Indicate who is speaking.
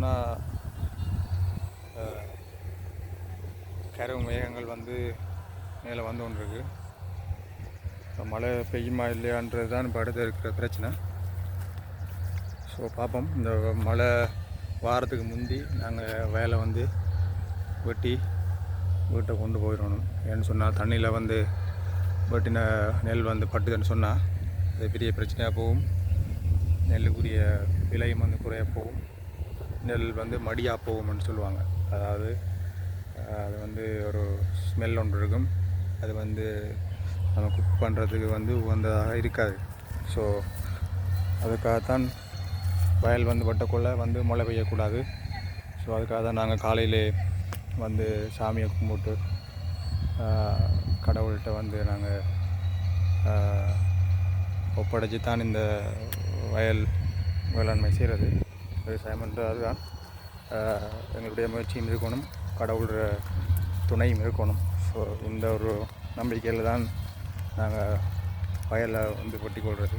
Speaker 1: சொன்னால் கருவு மேகங்கள் வந்து மேலே வந்து கொண்டு இப்போ மழை பெய்யுமா இல்லையான்றது தான் இப்போ அடுத்து இருக்கிற பிரச்சனை. ஸோ பார்ப்போம் இந்த மழை வாரத்துக்கு முந்தி நாங்கள் வேலை வந்து வெட்டி வீட்டை கொண்டு போயிடணும். ஏன்னு சொன்னால் தண்ணியில் வந்து வெட்டின நெல் வந்து பட்டுதுன்னு சொன்னால் அது பெரிய பிரச்சனையாக போகும். நெல்லுக்குரிய விலையும் வந்து குறைய போகும். நெல் வந்து மடியாக போகும்னு சொல்லுவாங்க. அதாவது அது வந்து ஒரு ஸ்மெல் ஒன்று இருக்கும். அது வந்து நம்ம குக் பண்ணுறதுக்கு வந்து உகந்ததாக இருக்காது. ஸோ அதுக்காகத்தான் வயல் வந்து வட்டக்குள்ளே வந்து மழை பெய்யக்கூடாது. ஸோ அதுக்காக தான் நாங்கள் காலையிலே வந்து சாமியை கும்பிட்டு கடவுள்கிட்ட வந்து நாங்கள் ஒப்படைச்சி தான் இந்த வயல் வேளாண்மை செய்கிறது விவசாயம் என்று அதுதான். எங்களுடைய முயற்சியும் இருக்கணும். கடவுளோட துணையும் இருக்கணும். ஸோ இந்த ஒரு நம்பிக்கையில் தான் நாங்கள் வயலை வந்து வெட்டி கொள்வது